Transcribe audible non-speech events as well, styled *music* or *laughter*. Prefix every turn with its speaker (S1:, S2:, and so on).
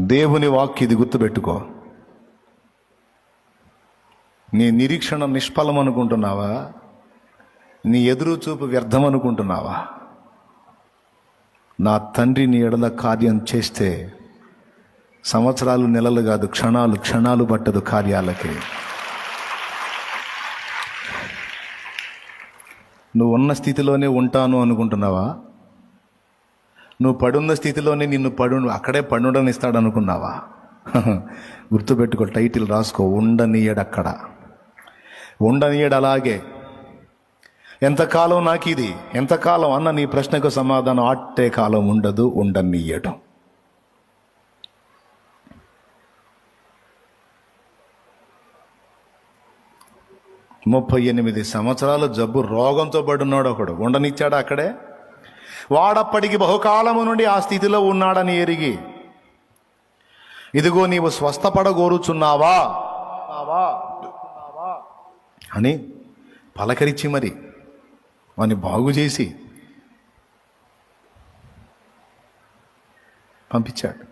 S1: దేవుని వాక్య ఇది గుర్తుపెట్టుకో. నీ నిరీక్షణ నిష్ఫలం అనుకుంటున్నావా నీ ఎదురు చూపు వ్యర్థం అనుకుంటున్నావా నా తండ్రి నీ ఎడల కార్యం చేస్తే సంవత్సరాలు నెలలు కాదు క్షణాలు క్షణాలు పట్టదు కార్యాలకి. నువ్వు ఉన్న స్థితిలోనే ఉంటాను అనుకుంటున్నావా? నువ్వు పడున్న స్థితిలోనే నిన్ను పడు అక్కడే పండుడని ఇస్తాడు అనుకున్నావా *laughs* గుర్తుపెట్టుకో టైటిల్ రాసుకో ఉండనీయడు అక్కడ. ఉండనీయడు అలాగే. ఎంతకాలం నాకు ఇది ఎంతకాలం? అన్న నీ ప్రశ్నకు సమాధానం ఆట్టే కాలం ఉండదు ఉండనీయడం. ముప్పై ఎనిమిది సంవత్సరాల జబ్బు రోగంతో పడున్నాడు ఒకడు ఉండనిచ్చాడు అక్కడే? వాడప్పటికి బహుకాలము నుండి ఆ స్థితిలో ఉన్నాడని ఎరిగి ఇదిగో నీవు స్వస్థపడగోరుచున్నావా? అని పలకరించి మరి వాని బాగు చేసి పంపించాడు.